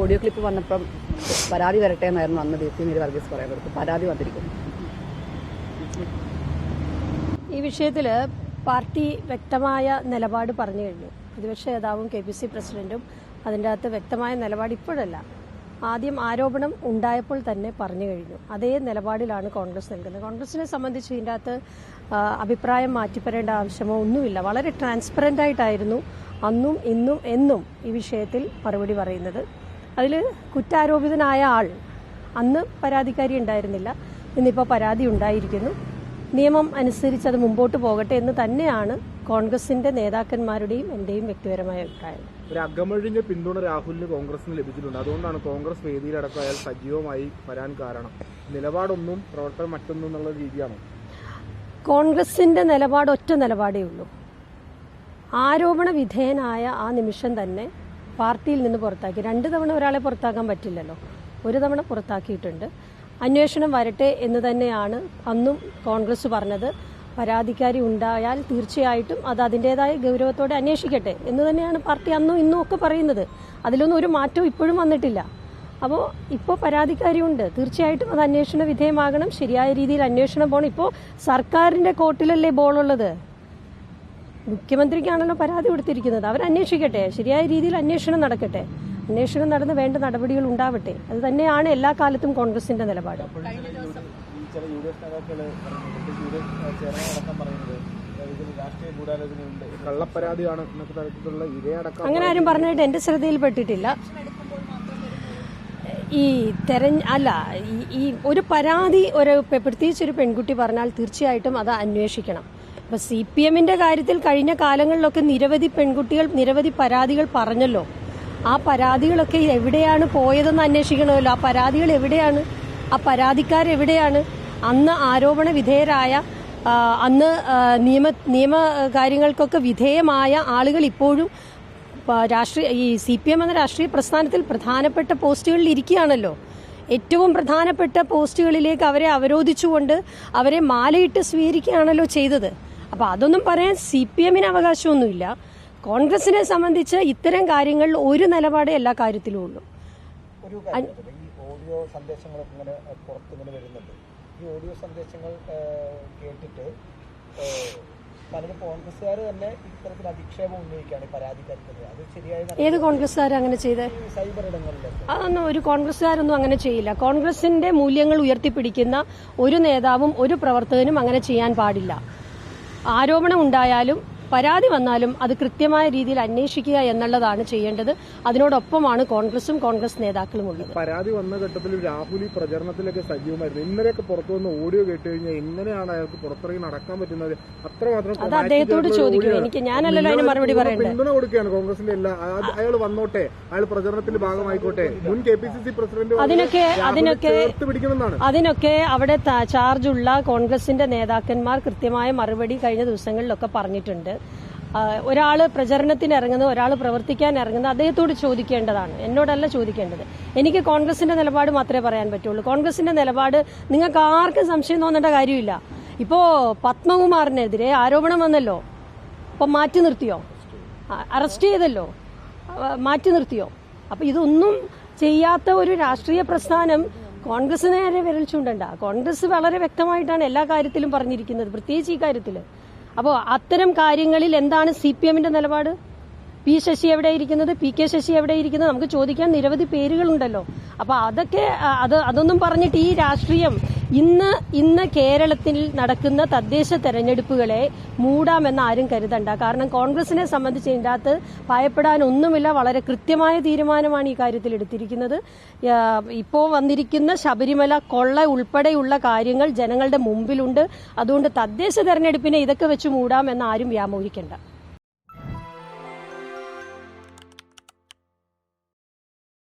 Audio clip വന്നപ്പം പരാതി വരട്ടെ എന്നായിരുന്നു അന്ന് ദീപ്തി മേരി വർഗീസ് പറയുന്നത്. പരാതി വന്നിരിക്കുന്നു. ഈ വിഷയത്തിൽ പാർട്ടി വ്യക്തമായ നിലപാട് പറഞ്ഞു കഴിഞ്ഞു. പ്രതിപക്ഷ നേതാവും കെ പി സി പ്രസിഡന്റും അതിന്റെ അകത്ത് വ്യക്തമായ നിലപാട് ഇപ്പോഴല്ല. ആദ്യം ആരോപണം ഉണ്ടായപ്പോൾ തന്നെ പറഞ്ഞു കഴിഞ്ഞു. അതേ നിലപാടിലാണ് കോൺഗ്രസ് നൽകുന്നത് കോൺഗ്രസിനെ സംബന്ധിച്ച് ഇതിന്റെ അകത്ത് അഭിപ്രായം മാറ്റിപ്പരേണ്ട ആവശ്യമോ ഒന്നുമില്ല. വളരെ ട്രാൻസ്പെറന്റ് ആയിട്ടായിരുന്നു അന്നും ഇന്നും എന്നും ഈ വിഷയത്തിൽ മറുപടി പറയുന്നത്. അതിൽ കുറ്റാരോപിതനായ ആൾ അന്ന് പരാതിക്കാരി ഉണ്ടായിരുന്നില്ല. ഇന്നിപ്പോൾ പരാതി ഉണ്ടായിരിക്കുന്നു. നിയമം അനുസരിച്ച് അത് മുമ്പോട്ട് പോകട്ടെ എന്ന് തന്നെയാണ് കോൺഗ്രസിന്റെ നേതാക്കന്മാരുടെയും എന്റെയും വ്യക്തിപരമായ അഭിപ്രായം. ഒരു അകമഴിഞ്ഞ പിന്തുണ രാഹുലിന് കോൺഗ്രസിന് ലഭിച്ചിട്ടുണ്ട്. അതുകൊണ്ടാണ് കോൺഗ്രസ് വേദിയിലടക്കം അയാൾ സജീവമായി വരാൻ കാരണം. നിലപാടൊന്നും പ്രവർത്തനം മറ്റൊന്നും എന്നുള്ള രീതിയാണ്? കോൺഗ്രസിന്റെ നിലപാട് ഒറ്റ നിലപാടേ ഉള്ളൂ. ആരോപണ വിധേയനായ ആ നിമിഷം തന്നെ പാർട്ടിയിൽ നിന്ന് പുറത്താക്കി. രണ്ട് തവണ ഒരാളെ പുറത്താക്കാൻ പറ്റില്ലല്ലോ. ഒരു തവണ പുറത്താക്കിയിട്ടുണ്ട്. അന്വേഷണം വരട്ടെ എന്ന് തന്നെയാണ് അന്നും കോൺഗ്രസ് പറഞ്ഞത്. പരാതിക്കാരി ഉണ്ടായാൽ തീർച്ചയായിട്ടും അത് അതിന്റെതായ ഗൗരവത്തോടെ അന്വേഷിക്കട്ടെ എന്ന് തന്നെയാണ് പാർട്ടി അന്നും ഇന്നും ഒക്കെ പറയുന്നത്. അതിലൊന്നും ഒരു മാറ്റവും ഇപ്പോഴും വന്നിട്ടില്ല. അപ്പോൾ ഇപ്പോൾ പരാതിക്കാരിയുണ്ട് തീർച്ചയായിട്ടും അത് അന്വേഷണ വിധേയമാകണം. ശരിയായ രീതിയിൽ അന്വേഷണം പോകണം ഇപ്പോൾ സർക്കാരിന്റെ കോർട്ടിലല്ലേ ബോളുള്ളത്? മുഖ്യമന്ത്രിക്കാണല്ലോ പരാതി കൊടുത്തിരിക്കുന്നത്. അവർ അന്വേഷിക്കട്ടെ. ശരിയായ രീതിയിൽ അന്വേഷണം നടക്കട്ടെ. അന്വേഷണം നടന്ന് വേണ്ട നടപടികൾ ഉണ്ടാവട്ടെ. അത് തന്നെയാണ് എല്ലാ കാലത്തും കോൺഗ്രസിന്റെ നിലപാട്. ചില യു ഡി എഫ് നേതാക്കൾ അടക്കം പറയുന്നത് രാഷ്ട്രീയ ഗൂഢാലോചനയുണ്ട്. കള്ളപ്പരാതിയാണ് എന്നൊക്കെ തരത്തിലുള്ള ഇരയടക്കം അങ്ങനെ ആരും പറഞ്ഞിട്ട് എന്റെ ശ്രദ്ധയിൽപ്പെട്ടിട്ടില്ല. ഈ തെരഞ്ഞ അല്ല ഈ- ഒരു പരാതി ഒരു പ്രത്യേകിച്ച് ഒരു പെൺകുട്ടി പറഞ്ഞാൽ തീർച്ചയായിട്ടും അത് അന്വേഷിക്കണം. ഇപ്പൊ സി പി എമ്മിന്റെ കാര്യത്തിൽ കഴിഞ്ഞ കാലങ്ങളിലൊക്കെ നിരവധി പെൺകുട്ടികൾ നിരവധി പരാതികൾ പറഞ്ഞല്ലോ. ആ പരാതികളൊക്കെ എവിടെയാണ് പോയതെന്ന് അന്വേഷിക്കണമല്ലോ. ആ പരാതികൾ എവിടെയാണ്? ആ പരാതിക്കാരെവിടെയാണ് അന്ന് ആരോപണ വിധേയരായ അന്ന് നിയമ നിയമ കാര്യങ്ങൾക്കൊക്കെ വിധേയമായ ആളുകൾ ഇപ്പോഴും രാഷ്ട്രീയ ഈ സി പി എം എന്ന രാഷ്ട്രീയ പ്രസ്ഥാനത്തിൽ പ്രധാനപ്പെട്ട പോസ്റ്റുകളിൽ ഇരിക്കുകയാണല്ലോ. ഏറ്റവും പ്രധാനപ്പെട്ട പോസ്റ്റുകളിലേക്ക് അവരെ അവരോധിച്ചുകൊണ്ട് അവരെ മാലയിട്ട് സ്വീകരിക്കുകയാണല്ലോ ചെയ്തത്. അപ്പൊ അതൊന്നും പറയാൻ സി പി എമ്മിന് അവകാശമൊന്നുമില്ല. കോൺഗ്രസിനെ സംബന്ധിച്ച് ഇത്തരം കാര്യങ്ങളിൽ ഒരു നിലപാടേ എല്ലാ കാര്യത്തിലും ഉള്ളൂ. ഒരു കാര്യം ഈ ഓഡിയോ സന്ദേശങ്ങളൊക്കെ ഇങ്ങനെ പുറത്തിങ്ങനെ വരുന്നുണ്ട്. ഈ ഓഡിയോ സന്ദേശങ്ങൾ കേട്ടിട്ട് പലരും കോൺഗ്രസ്സുകാർ തന്നെ ഇത്തരത്തിൽ അധിക്ഷേപം ഉന്നയിക്കുകയാണ് പരാതിക്കാർക്കെതിരെ അത് ശരിയായ ഏത് കോൺഗ്രസ്സുകാർ അങ്ങനെ ചെയ്തേ? സൈബർ ഇടങ്ങളിലൊക്കെ. അതൊന്നും ഒരു കോൺഗ്രസ്സുകാരൊന്നും അങ്ങനെ ചെയ്യില്ല. കോൺഗ്രസിന്റെ മൂല്യങ്ങൾ ഉയർത്തിപ്പിടിക്കുന്ന ഒരു നേതാവും ഒരു പ്രവർത്തകനും അങ്ങനെ ചെയ്യാൻ പാടില്ല. ആരോപണം ഉണ്ടായാലും പരാതി വന്നാലും അത് കൃത്യമായ രീതിയിൽ അന്വേഷിക്കുക എന്നുള്ളതാണ് ചെയ്യേണ്ടത്. അതിനോടൊപ്പമാണ് കോൺഗ്രസും കോൺഗ്രസ് നേതാക്കളും ഉള്ളത്. പരാതി വന്ന ഘട്ടത്തിൽ രാഹുൽ ഈ പ്രചരണത്തിലൊക്കെ സജീവമായിരുന്നു. ഇന്നലെയൊക്കെ പുറത്തു വന്ന് ഓഡിയോ കേട്ട് കഴിഞ്ഞാൽ എങ്ങനെയാണ് അയാൾക്ക് പുറത്തിറങ്ങി നടക്കാൻ പറ്റുന്നത്? അത്രമാത്രം അത് അദ്ദേഹത്തോട് ചോദിക്കും. എനിക്ക് ഞാനല്ലല്ലോ അതിന് മറുപടി പറയണ്ടേ പിന്തുണ കൊടുക്കുകയാണ് കോൺഗ്രസിന്റെ എല്ലാ അയാൾ വന്നോട്ടെ. അയാൾ പ്രചരണത്തിന്റെ ഭാഗമായിക്കോട്ടെ. മുൻ K P C C president അതിനൊക്കെ അതിനൊക്കെ അതിനൊക്കെ അവിടെ ചാർജുള്ള കോൺഗ്രസിന്റെ നേതാക്കന്മാർ കൃത്യമായ മറുപടി കഴിഞ്ഞ ദിവസങ്ങളിലൊക്കെ പറഞ്ഞിട്ടുണ്ട്. ആ, ഒരാൾ പ്രചരണത്തിന് ഇറങ്ങുന്നത് ഒരാൾ പ്രവർത്തിക്കാൻ ഇറങ്ങുന്നത് അദ്ദേഹത്തോട് ചോദിക്കേണ്ടതാണ്. എന്നോടല്ല ചോദിക്കേണ്ടത്. എനിക്ക് കോൺഗ്രസിന്റെ നിലപാട് മാത്രമേ പറയാൻ പറ്റുള്ളൂ. കോൺഗ്രസിന്റെ നിലപാട് നിങ്ങൾക്ക് ആർക്കും സംശയം തോന്നേണ്ട കാര്യമില്ല. ഇപ്പോ പത്മകുമാറിനെതിരെ ആരോപണം വന്നല്ലോ. അപ്പൊ മാറ്റി നിർത്തിയോ? അറസ്റ്റ് ചെയ്തല്ലോ. മാറ്റി നിർത്തിയോ? അപ്പൊ ഇതൊന്നും ചെയ്യാത്ത ഒരു രാഷ്ട്രീയ പ്രസ്ഥാനം കോൺഗ്രസ് നേരെ വിരൽ ചൂണ്ടണ്ട. കോൺഗ്രസ് വളരെ വ്യക്തമായിട്ടാണ് എല്ലാ കാര്യത്തിലും പറഞ്ഞിരിക്കുന്നത്. പ്രത്യേകിച്ച് ഈ കാര്യത്തിൽ അപ്പോൾ അത്തരം കാര്യങ്ങളിൽ എന്താണ് സി പി എമ്മിന്റെ നിലപാട്? പി ശശി എവിടെ ഇരിക്കുന്നത്? പി കെ ശശി എവിടെ ഇരിക്കുന്നത്? നമുക്ക് ചോദിക്കാൻ നിരവധി പേരുകളുണ്ടല്ലോ. അപ്പൊ അതൊക്കെ അത് അതൊന്നും പറഞ്ഞിട്ട് ഈ രാഷ്ട്രീയം ഇന്ന് ഇന്ന് കേരളത്തിൽ നടക്കുന്ന തദ്ദേശ തെരഞ്ഞെടുപ്പുകളെ മൂടാമെന്ന് ആരും കരുതണ്ട. കാരണം കോൺഗ്രസിനെ സംബന്ധിച്ച് ഇതിന്റെ അകത്ത് ഭയപ്പെടാനൊന്നുമില്ല വളരെ കൃത്യമായ തീരുമാനമാണ് ഈ കാര്യത്തിൽ എടുത്തിരിക്കുന്നത്. ഇപ്പോൾ വന്നിരിക്കുന്ന ശബരിമല കൊള്ള ഉൾപ്പെടെയുള്ള കാര്യങ്ങൾ ജനങ്ങളുടെ മുമ്പിലുണ്ട്. അതുകൊണ്ട് തദ്ദേശ തെരഞ്ഞെടുപ്പിനെ ഇതൊക്കെ വെച്ച് മൂടാമെന്ന് ആരും വ്യാമോഹിക്കേണ്ട.